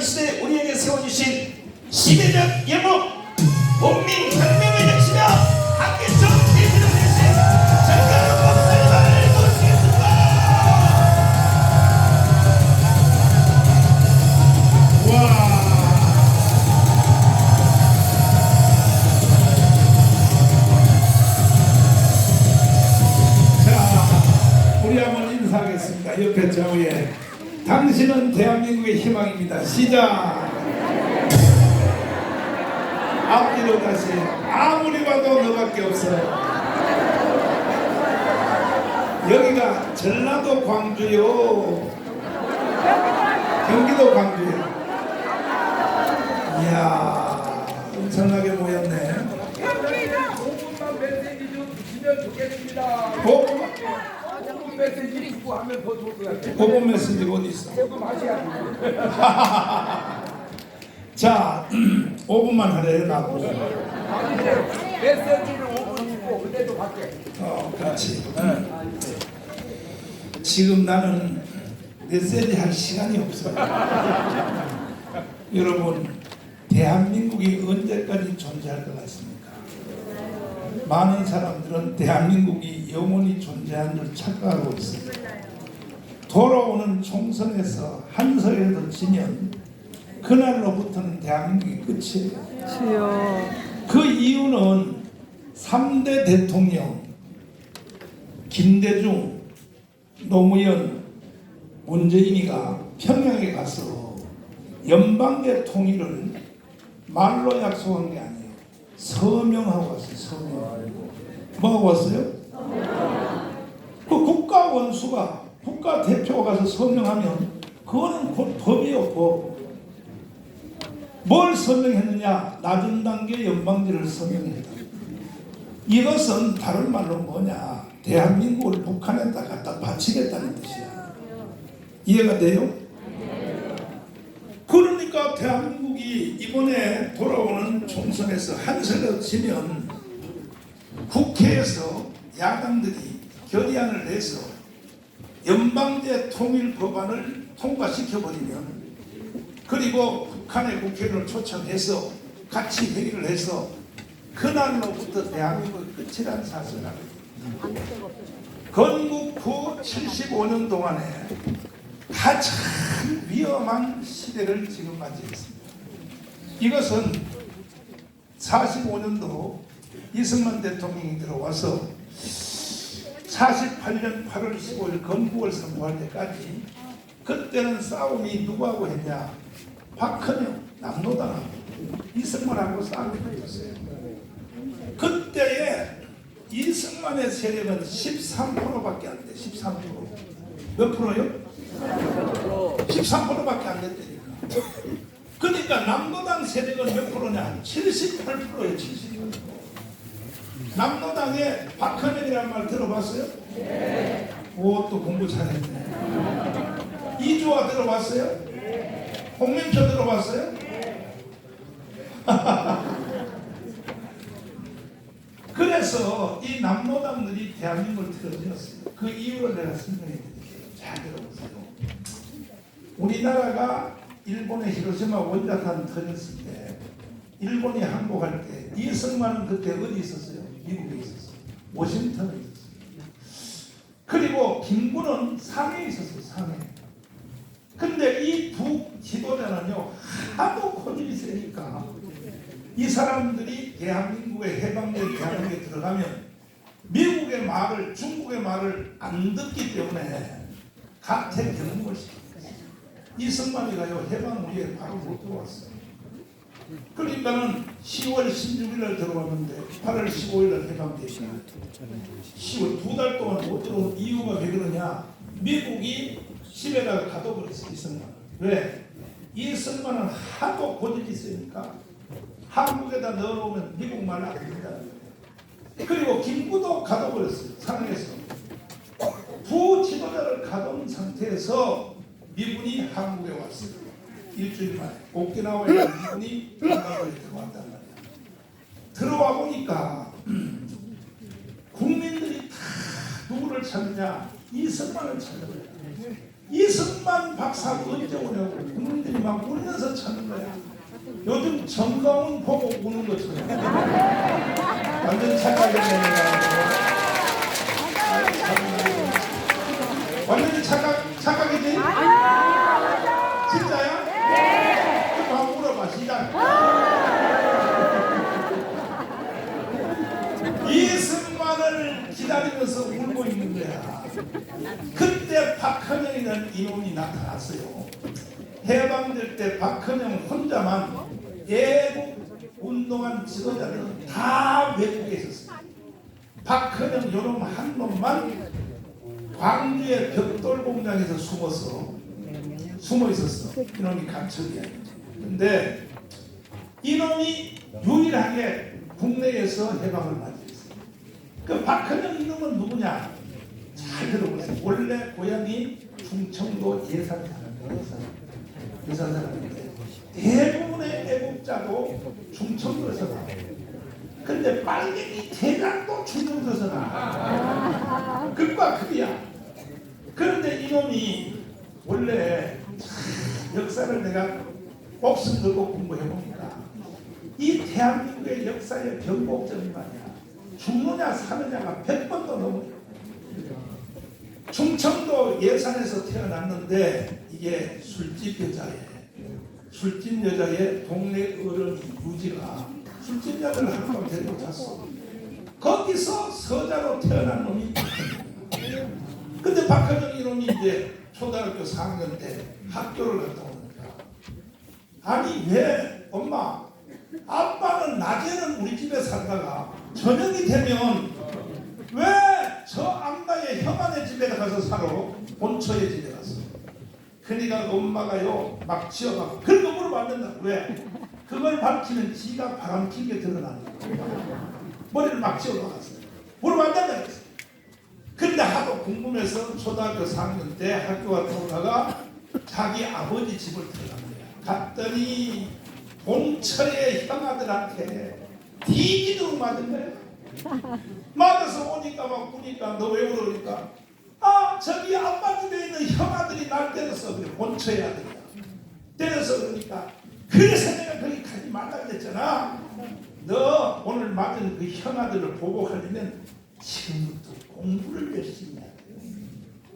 시대 우리에게 세워주신 시대적 예목 국민 당신은 대한민국의 희망입니다. 시작. 앞뒤로 다시 아무리 봐도 너밖에 없어요. 여기가 전라도 광주요. 경기도 광주요. 이야, 엄청나게 모였네. 5분만 메시지 좀 주시면 좋겠습니다. 어? 5분 메시지 있고 하면 더 좋을 것 같아요. 고본 메시지 어디 있어? 조금 하셔야. 자, 5분만 하래요, 나도. 메시지를 5분 주고 그래도 밖에. 어, 그렇지. 지금 나는 메시지 할 시간이 없어요. 여러분, 대한민국이 언제까지 존재할 것 같습니까? 많은 사람들은 대한민국이 영원히 존재하는 줄 착각하고 있습니다. 돌아오는 총선에서 한 석이라도 지면 그날로부터는 대한민국이 끝이에요. 그 이유는 3대 대통령 김대중, 노무현, 문재인이가 평양에 가서 연방제 통일을 말로 약속한 게 아니에요. 서명하고 왔어요. 서명. 뭐하고 왔어요? 그 국가 원수가 국가 대표가 가서 서명하면 그거는 곧 법이요 법. 뭘 서명했느냐? 낮은 단계 연방제를 서명했다. 이것은 다른 말로 뭐냐? 대한민국을 북한에다 갖다 바치겠다는 뜻이야. 이해가 돼요? 그러니까 대한민국 이 이번에 돌아오는 총선에서 한석을 치면 국회에서 야당들이 결의안을 내서 연방제 통일 법안을 통과시켜버리면 그리고 북한의 국회의원을 초청해서 같이 회의를 해서 그날로부터 대한민국의 끝이라는 사실을. 건국 후 75년 동안에 가장 위험한 시대를 지금 맞이했습니다. 이것은 45년도 이승만 대통령이 들어와서 48년 8월 15일 건국을 선포할 때까지 그때는 싸움이 누구하고 했냐? 박헌영, 남노당하고 이승만하고 싸움이 붙었어요. 그때에 이승만의 세력은 13%밖에 안 돼. 13%. 몇 프로요? 13%밖에 안 됐다니까. 그러니까 남노당 세력은 몇 프로냐? 78%예요. 78%. 남노당의 박헌영이라는 말 들어봤어요? 네. 오, 또 공부 잘했네. 이주화 들어봤어요? 홍명표 들어봤어요? 그래서 이 남노당들이 대한민국을 틀어지었어요. 그 이유를 내가 설명해 드릴게요. 잘 들어보세요. 우리나라가 일본의 히로시마 원자탄 터졌을 때 일본이 항복할 때 이승만은 그때 어디 있었어요? 미국에 있었어요. 워싱턴에 있었어요. 그리고 김구는 상해에 있었어요. 상해. 근데 이 두 지도자는요 하도 고집이 세니까 이 사람들이 대한민국의 해방된 대한민국에 들어가면 미국의 말을 중국의 말을 안 듣기 때문에 각택 경험을 시켰어요. 이승만이가요 해방 후에 바로 못 들어왔어요. 그러니까는 10월 16일 날 들어왔는데 8월 15일 날 해방되니까 10월 두 달 동안 못 들어온 이유가 왜 그러냐? 미국이 집에다가 가둬버렸어 이승만. 왜? 이승만은 하도 고집이 있으니까 한국에다 넣어놓으면 미국 말을 안 듣는다는 거예요. 그리고 김구도 가둬버렸어요. 상해에서. 두 지도자를 가둔 상태에서 미군이 한국에 왔어요. 일주일 만에. 오키나와에 미군이 한국에 들어왔단 말이야. 들어와 보니까 국민들이 다 누구를 찾느냐? 이승만을 찾는 거야. 이승만 박사 언제 오냐고 국민들이 막 울면서 찾는 거야. 요즘 정가운 보고 우는 것처럼. 완전 착각이네. 완전히 착각, 착각이지? 진짜야? 네. 그럼 한번 물어봐, 시작. 이승만을 기다리면서 울고 있는 거야. 그때 박헌영이라는 이놈이 나타났어요. 해방될 때 박헌영 혼자만 애국 운동한 지도자들은 다 외국에 있었어요. 박헌영 요놈 한 놈만 광주의 벽돌 공장에서 숨어서 숨어 있었어. 이놈이 간첩이야. 근데 이놈이 유일하게 국내에서 해방을 맞이했어. 그 박헌영 이놈은 누구냐? 잘 들어보세요. 원래 고향이 충청도 예산 사람이에요. 예산. 사람인데 대부분의 애국자도 충청도에서 나와요. 근데 빨갱이 대장도 충청도에서 나와. 극과 극이야. 그런데 이놈이 원래 참 역사를 내가 목숨 걸고 공부해 보니까 이 대한민국의 역사의 변곡점이 말이야. 죽느냐 사느냐가 100번도 넘어요. 충청도 예산에서 태어났는데 이게 술집 여자에 술집 여자의 동네 어른 유지가 술집 여자를 한번 데리고 잤어. 거기서 서자로 태어난 놈이. 근데 박헌영 이놈이 이제 초등학교 4학년 때 학교를 갔다 거야. 아니 왜 엄마 아빠는 낮에는 우리 집에 살다가 저녁이 되면 왜저 안가의 형아네 집에 가서 살아? 본처의 집에 가서. 그러니까 엄마가요 막 지어가고. 그런 거 된다 왜? 그걸 밝히면 지가 바람피게 드러나는 거야. 머리를 막안 된다 그랬어요 근데 하도 궁금해서 초등학교 4학년 때 학교 갔다 오다가 자기 아버지 집을 들어간 거야. 갔더니 본처의 형아들한테 뒤지도록 맞은 거야 맞아서 오니까 막 보니까 너 왜 그러니까. 아 저기 아빠 집에 있는 형아들이 날 때렸어 그래. 본처의 아들이야 때려서 그러니까. 그래서 내가 거기 가지 말라 그랬잖아. 너 오늘 맞은 그 형아들을 보복하려면 지금부터 공부를 열심히 해야 돼.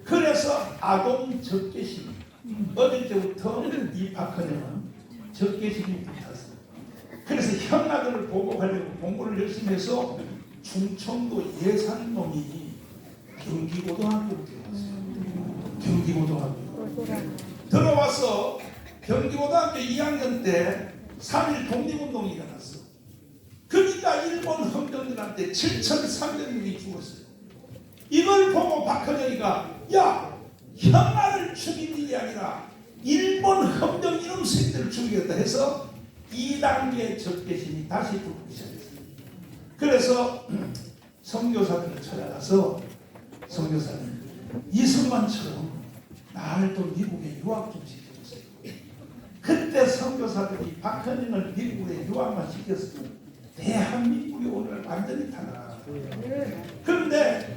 그래서 아동 적개심. 어릴 때부터 이 박헌영은 적개심이 그래서 형아들을 보복하려고 공부를 열심히 해서 충청도 예산놈이 경기고등학교로 들어왔어요. 경기고등학교. 들어와서 경기고등학교 2학년 때3.1 독립운동이 일어났어. 그러니까 일본 헌병들한테 7,300명이 죽었어요. 이걸 보고 박헌영이가 야 형아를 죽인 일이 아니라 일본 헌병 이놈 새끼들을 죽이겠다 해서 2단계 적개심이 다시 붙기 시작했어요. 그래서 선교사들을 찾아가서 선교사님 이승만처럼 나를 또 미국에 유학 좀 시켜주세요. 그때 선교사들이 박헌영을 미국에 유학만 시켰으면 대한민국이 오늘 완전히 달라. 그런데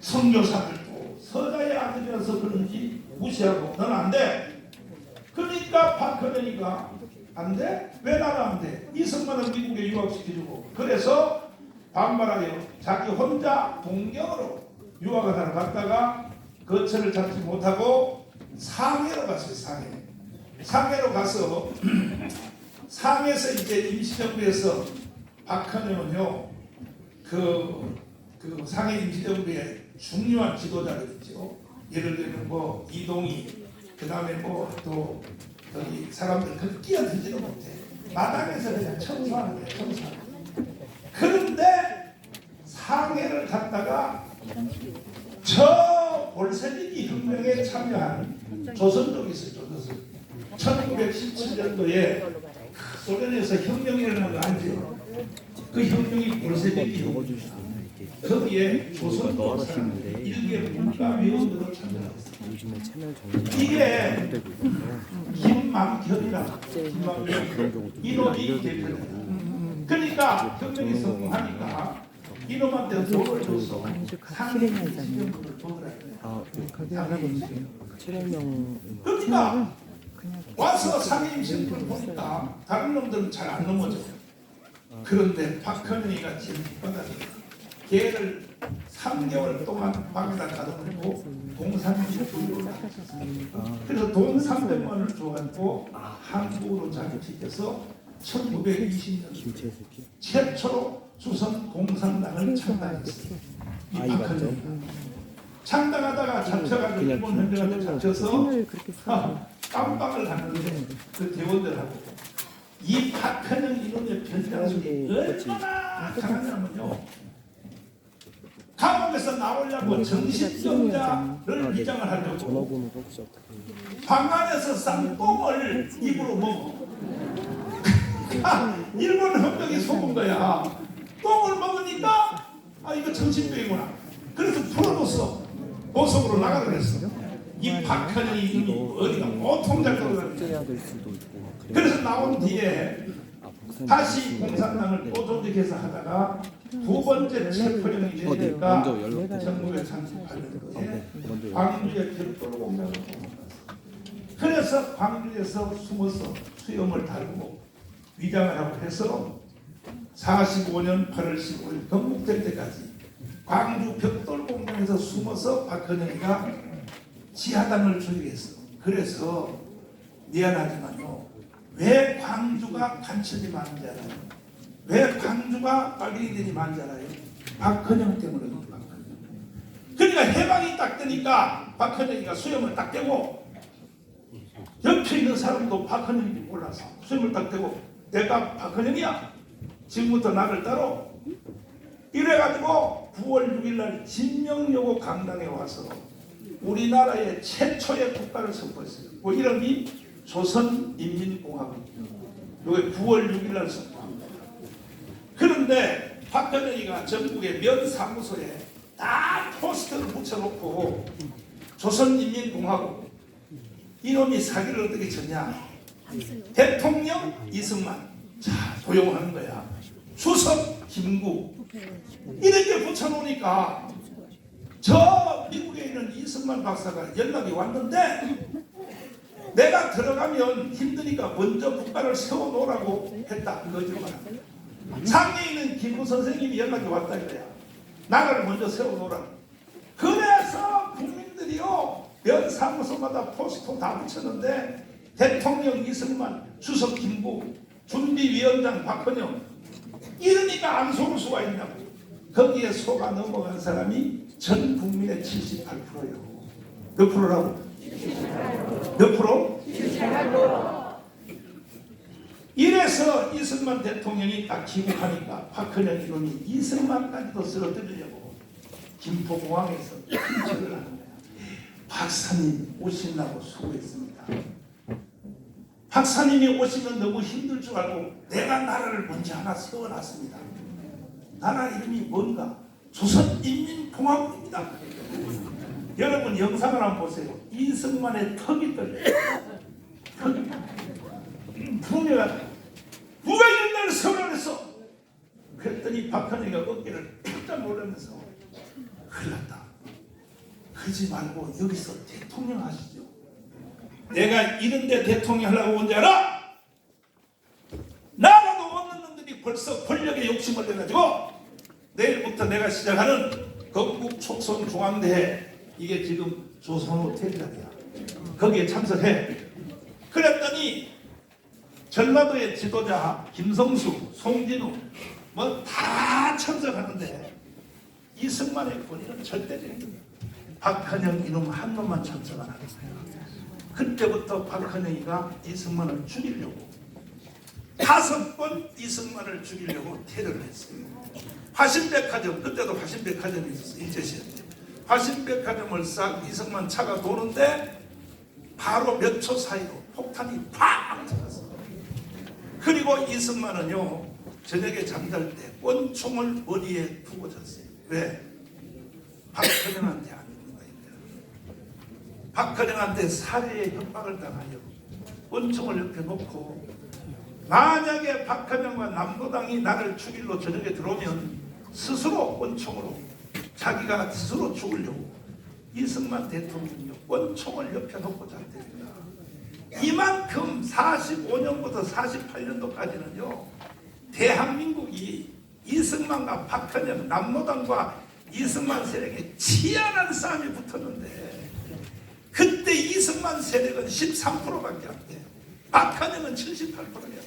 선교사들도 서자의 아들이라서 그런지 무시하고 넌 안 돼. 그러니까 박헌영이가 안 돼? 왜 나는 안 돼? 이승만을 미국에 유학시켜주고 그래서 반발하여 자기 혼자 동경으로 유학을 갔다가 거처를 잡지 못하고 상해로 갔어요 상해 상해로 가서 상해에서 이제 임시정부에서 박헌영은요 그, 그 상해 임시정부의 중요한 지도자들 있죠 예를 들면 뭐 이동희 그 다음에 뭐또 여기 사람들 그 끼어들지도 못해 마당에서 그냥 청소하는 거야 거야. 그런데 상해를 갔다가 저 볼세비기 혁명에 참여한 조선족이 있어요 조선 1917년도에 소련에서 혁명이 일어난 거 알죠? 그 혁명이 볼세비기 혁명이다 거기에 사람 일개 문과위원들도 참여했어요 요즘에 채널 정리가 이게. 김만경이라 김만경 이놈이 대표다. 그러니까 혁명이 성공하니까 이놈한테 돈을 줘서 그래요. 아, 거기 알아보면 돼요. 7명 그러니까 와서 상임 신분 보니까 다른 놈들은 잘 안 넘어져. 그런데 박헌영이가 지금 밑바닥에 걔를 3개월 동안 방에다 가둬놓고 돌려 그래서 돈 300만 원을 줘가지고 한국으로 자격시켜서 1920년 김채숙이 최초로 조선 공산당을 창당했어요. 이 아, 이 맞죠? 박헌영이 창당하다가 잡혀가지고 일본 현대한테 김- 잡혀서 아. 깜빵을 갔는데 그 대원들하고 이 박하는 이놈의 변장술이 얼마나 강하냐면요 감옥에서 나오려고 정신병자를 위장을 하려고. 전화번호도 혹시 어떻게 방 안에서 쌈뽕을 입으로 먹어 아, 일본 헌병이 속은 거야. 똥을 먹으니까 아 이거 정신병이구나. 그래서 풀어줬어 보석으로 나가라 그랬어. 이 이놈이 어디가? 보통 그래. 그래서 나온 뒤에 아, 다시 공산당을 또 조직해서 하다가 두 번째 체포령이 어, 네. 되니까 연락. 1938년도에 먼저 연락. 광주에 별도로 공장을. 그래서 광주에서 숨어서 수염을 달고 위장을 하고 해서 45년 8월 15일 건국될 때까지 광주 벽돌 공장에서 숨어서 박헌영이가 지하당을 조직했어. 그래서 미안하지만요. 왜 광주가 간첩이 많은지 알아요? 왜 광주가 빨갱이들이 많은지 알아요? 박헌영 때문에 박헌영. 그러니까 해방이 딱 되니까 박헌영이가 수염을 딱 떼고 옆에 있는 사람도 박헌영인지 몰라서 수염을 딱 떼고 내가 박헌영이야. 지금부터 나를 따로 이래가지고 9월 6일 날 진명여고 강당에 와서 우리나라의 최초의 국가를 선포했어요. 그 이름이 조선인민공화국이에요. 이게 9월 6일 날 선포합니다. 그런데 박근혜가 전국의 면 사무소에 다 포스터를 붙여놓고 조선인민공화국 이놈이 사기를 어떻게 쳤냐? 대통령 이승만 자 도용하는 거야. 수석 김구 이렇게 붙여놓으니까 저 미국에 있는 이승만 박사가 연락이 왔는데 내가 들어가면 힘드니까 먼저 국가를 세워놓으라고 했다. 거짓말 상에 있는 김구 선생님이 연락이 왔다 이거야. 나라를 먼저 세워놓으라. 그래서 국민들이요 몇 사무소마다 포스터 다 붙였는데 대통령 이승만 주석 김구 준비위원장 박헌영 이러니까 안 속을 수가 있냐고. 거기에 속아 넘어간 사람이 전 국민의 78%예요. 몇 프로라고? 몇 프로? 이래서 이승만 대통령이 딱 귀국하니까 박헌영 이놈이 이승만까지도 쓰러뜨리려고 김포공항에서 pinч를 하는 거야. 박사님 오신다고 수고했습니다. 박사님이 오시면 너무 힘들 줄 알고 내가 나라를 먼저 하나 세워놨습니다. 나라 이름이 뭔가? 조선인민공화국입니다. 여러분 영상을 한번 보세요. 이승만의 턱이 떨려요. 턱이. 부모가 누가 이런 날을 세우라 그랬어? 그랬더니 박헌희가 어깨를 깜짝 놀라면서 큰일 났다. 그러지 말고 여기서 대통령 하시죠. 내가 이런데 대통령 하려고 온 줄 알아? 나라도 없는 놈들이 벌써 권력에 욕심을 내가지고 내일부터 내가 시작하는 건국 촉선 중앙대회 이게 지금 조선호 테리라이야 거기에 참석해 그랬더니 전라도의 지도자 김성수, 송진우 뭐 다 참석하는데 이승만의 권위는 절대적입니다. 박헌영 이놈 한 놈만 참석 안 하겠어요. 그때부터 박헌영이가 이승만을 죽이려고 다섯 번 이승만을 죽이려고 테러를 했어요. 화신백화점 그때도 화신백화점이 있었어 일제시대 때 화신백화점을 싹 이승만 차가 도는데 바로 몇 초 사이로 폭탄이 팍 터졌어. 그리고 이승만은요 저녁에 잠잘 때 권총을 머리에 두고 잤어요. 왜? 죽는 거예요. 박헌영한테 살해의 협박을 당하여 권총을 옆에 놓고 만약에 박헌영과 남도당이 나를 죽일로 저녁에 들어오면 스스로 원총으로 자기가 스스로 죽으려고 이승만 대통령이 원총을 옆에 놓고 잡됩니다. 이만큼 45년부터 48년도까지는요 대한민국이 이승만과 박헌영 남노당과 이승만 세력의 치열한 싸움이 붙었는데 그때 이승만 세력은 13%밖에 안 돼요. 박헌영은 78%예요.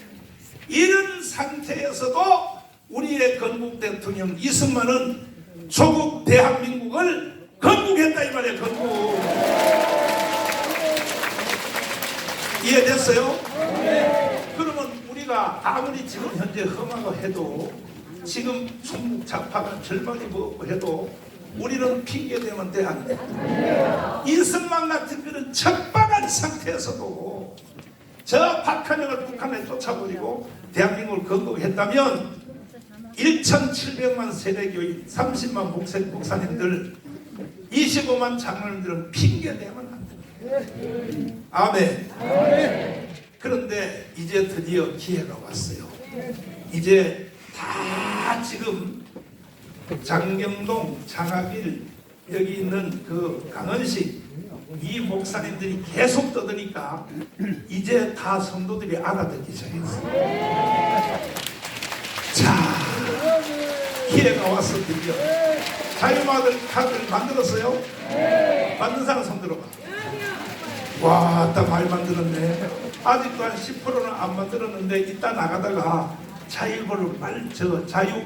이런 상태에서도 우리의 건국 대통령 이승만은 조국 대한민국을 건국했다 이 말이에요. 건국. 이해됐어요? 그러면 우리가 아무리 지금 현재 험하고 해도 지금 중국 좌파가 절반이 먹고 해도 우리는 핑계 대면 돼? 이승만 같은 그런 척박한 상태에서도 저 박한영을 북한에 쫓아버리고 대한민국을 건국했다면 1,700만 세대교인 30만 목사, 목사님들 25만 장로님들은 핑계 대면 안 돼. 아멘. 그런데 이제 드디어 기회가 왔어요. 이제 다 지금 장경동, 장학일 여기 있는 그 강은식 이 목사님들이 계속 떠드니까 이제 다 성도들이 알아듣기 시작했어요. 자, 기회가 왔어 드디어. 자유마들 카드를 만들었어요? 만든 사람 손 들어봐. 와, 딱 많이 만들었네. 아직도 한 10%는 안 만들었는데 이따 나가다가 자유를 빨리 저 자유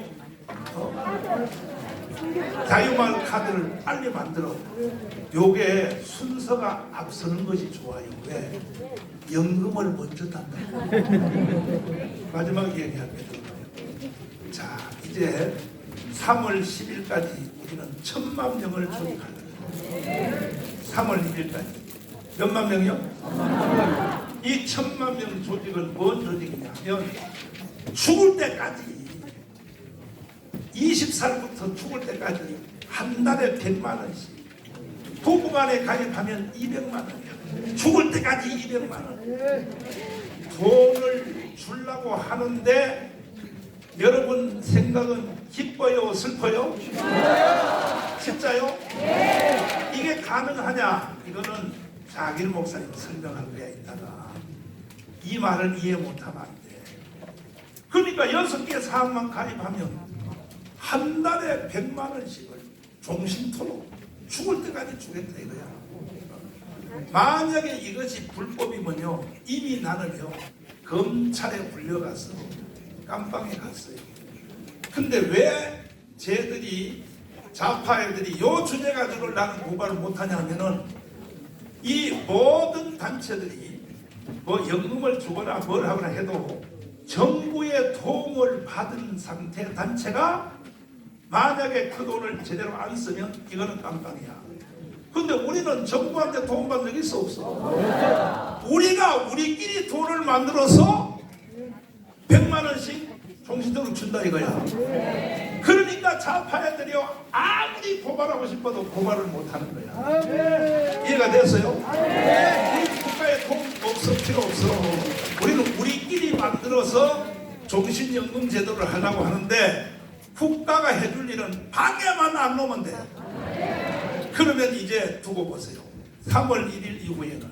어? 자유마을 카드를 빨리 만들어. 요게 순서가 앞서는 것이 좋아요. 왜? 연금을 먼저 단다. 마지막 얘기합니다. 자, 이제 3월 10일까지 우리는 천만 명을 거예요. 3월 1일까지. 몇만 명이요? 이 천만 명 조직은 뭔 조직이냐면 죽을 때까지 20살부터 죽을 때까지 한 달에 100만 원씩 도구간에 가입하면 200만 원이야. 죽을 때까지 200만 원. 돈을 주려고 하는데 여러분 생각은 기뻐요, 슬퍼요? 진짜요? 이게 가능하냐? 이거는 자길 목사님 설명할 거야 이따가 이 말을 이해 못하면 안 돼. 그러니까 여섯 개 사업만 가입하면 한 달에 100만 원씩을 종신토록 죽을 때까지 주겠다 이거야. 만약에 이것이 불법이면요 이미 나는요 검찰에 불려가서 깜빵에 갔어요. 근데 왜 쟤들이 좌파 애들이 요 주제 가지고 나는 고발을 못하냐 하면은 이 모든 단체들이 뭐 연금을 주거나 뭘 하거나 해도 정부의 도움을 받은 상태 단체가 만약에 그 돈을 제대로 안 쓰면 이거는 깜빵이야. 근데 우리는 정부한테 도움 받는 적이 있어 없어? 우리가 우리끼리 돈을 만들어서 100만 원씩 종신적으로 준다 이거야. 그러니까 좌파 애들이요 아무리 고발하고 싶어도 고발을 못 하는 거야. 이해가 됐어요? 우리 국가에 돈 없어 필요 없어. 우리는 우리끼리 만들어서 종신연금 제도를 하려고 하는데 국가가 해줄 일은 방해만 안 놓으면 돼. 그러면 이제 두고 보세요. 3월 1일 이후에는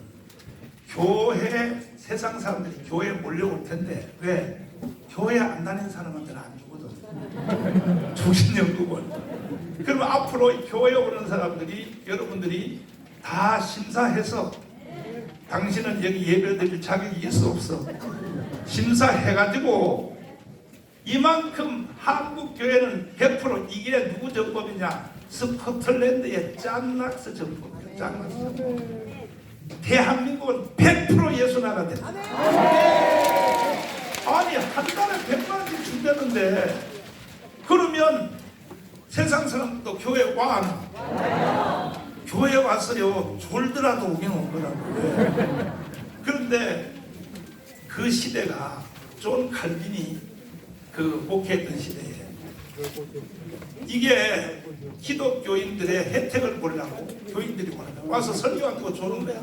교회 세상 사람들이 교회에 몰려올 텐데 왜? 교회 안 다니는 사람한테는 안 주거든. 종신연금은. 그러면 앞으로 교회 오는 사람들이 여러분들이 다 심사해서 당신은 여기 예배 드릴 자격이 있어 없어. 심사해가지고 이만큼 한국 교회는 100% 이게 누구 정법이냐? 스코틀랜드의 짠낙스 정법이야. 짠낙스 정법. 대한민국은 100% 예수 나라 된다. 아니 한 달에 100만 원씩 준다는데 그러면 세상 사람도 교회 와 안 와? 교회 왔어요. 졸더라도 오긴 온 거라고. 그런데 그 시대가 존 칼빈이 그 목회했던 시대에 이게 기독교인들의 혜택을 보려고 교인들이. 와서 설교한다고 조는 거야.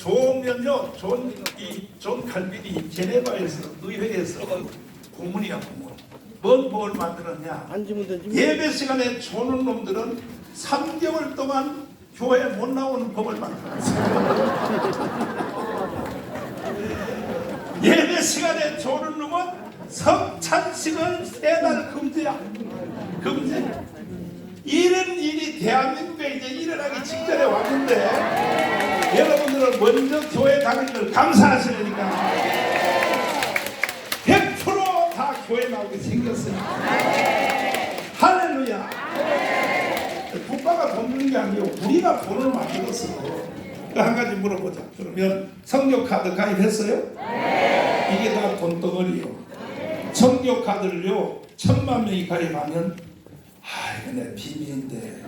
좋으면요, 존, 이, 존 칼빈이 제네바에서 의회에서 고문이야, 고문. 뭔 법을 만들었냐? 뭐. 예배 시간에 조는 놈들은 3개월 동안 교회 못 나오는 법을 만들었어요. 예배 시간에 조는 놈은 성찬식은 세달 금지야. 금지. 이런 일이 대한민국에 이제 일어나기 직전에 왔는데 여러분들은 먼저 교회 다니는 걸 감사하시니까 100%다 교회 나오게 생겼어요. 할렐루야. 국가가 돈 주는 게 아니고 우리가 돈을 만들었어. 그한 가지 물어보자. 그러면 성교 카드 가입했어요? 이게 다 돈 덩어리요. 성교 카드를요 천만 명이 가입하면 내 비밀인데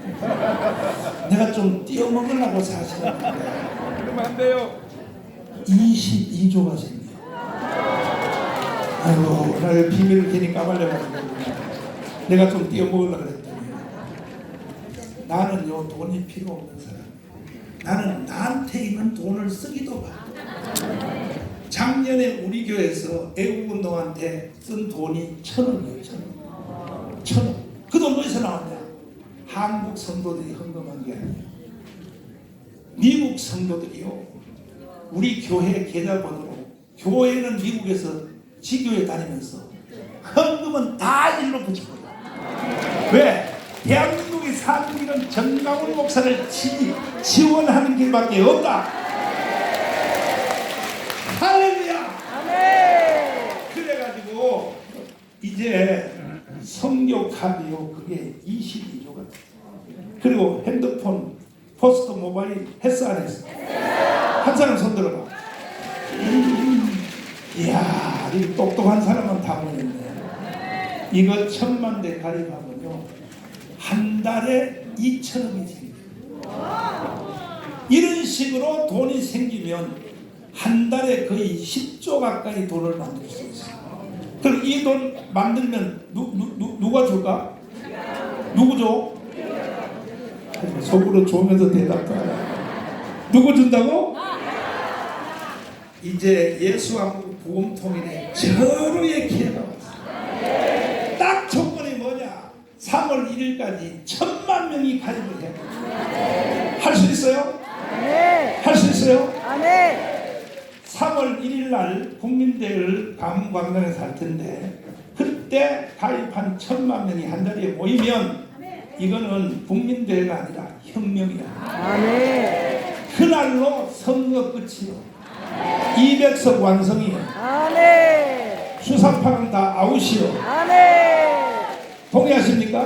내가 좀 띄어먹으려고 사실은데 그러면 안 돼요. 22조가 생겨. 아이고, 나 비밀을 괜히 까발려가지고. 내가 좀 띄어먹으려고 그랬더니. 나는 요, 돈이 필요 없는 사람. 나는 나한테 있는 돈을 쓰기도 봐. 작년에 우리 교회에서 애국운동한테 쓴 돈이 천 원이에요, 천 원. 천 원. 그 돈 어디서 나왔냐? 한국 성도들이 헌금한 게 아니에요. 미국 성도들이요. 우리 교회 계좌번호로 교회는 미국에서 지교회 다니면서 헌금은 다 일로 붙여버려. 왜? 대한민국이 사는 길은 정강훈 목사를 지, 지원하는 길밖에 없다. 할렐루야. 그래가지고 이제 성교 카드요 그게 22조가 그리고 핸드폰 포스트 모바일 했어 안 했어? 한 사람 손 들어봐. 음, 이야, 이 똑똑한 사람은 다 모였네. 이거 천만 대 가입하면요, 한 달에 2천억이 생겨요. 이런 식으로 돈이 생기면 한 달에 거의 10조 가까이 돈을 만들 수 있어요. 그럼 이 돈 만들면 누, 누, 누, 누가 줄까? 누구 줘? 속으로 좋으면서 해. 누구 준다고? 이제 예수왕국 복음통일에 절호의 기회가 왔어. 딱 조건이 뭐냐? 3월 1일까지 천만 명이 가입을 해. 할수 있어요? 할 수 있어요? 3월 1일 날 국민대회를 강광장에서 할 텐데 그때 가입한 천만 명이 한 자리에 모이면 이거는 국민대회가 아니라 혁명이야. 그날로 선거 끝이요. 200석 완성이요. 수사파는 다 아웃이요. 동의하십니까?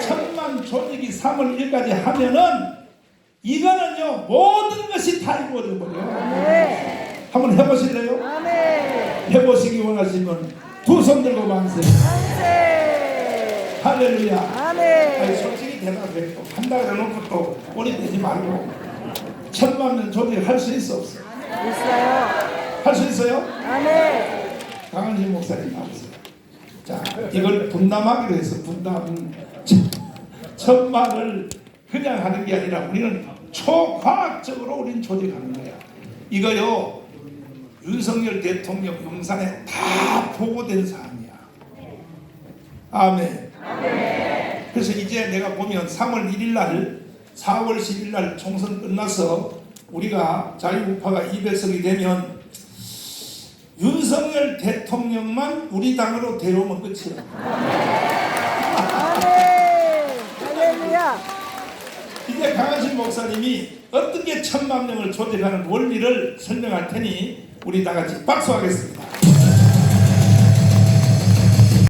천만 조직이 3월 1일까지 하면은 이거는요 모든 것이 다 이루어져 버려요. 한번 해보실래요? 해보시기 원하시면 두 손 들고 만세. 할렐루야. 아니 솔직히 대답해. 한달 해놓고 또 꼬리 대지 말고 천만 명 조직 할수 있어 없어? 할수 있어요? 강한진 목사님 나오세요. 자, 이걸 분담하기로 해서 분담 천만을 그냥 하는 게 아니라 우리는 초과학적으로 우리는 조직하는 거야. 이거요 윤석열 대통령 용산에 다 보고된 사안이야. 아멘. 그래서 이제 내가 보면 3월 1일 날, 4월 10일 날 총선 끝나서 우리가 자유우파가 200석이 되면 윤석열 대통령만 우리 당으로 데려오면 끝이야. 이제 강하신 목사님이 어떻게 천만 명을 조직하는 원리를 설명할 테니 우리 다 같이 박수하겠습니다.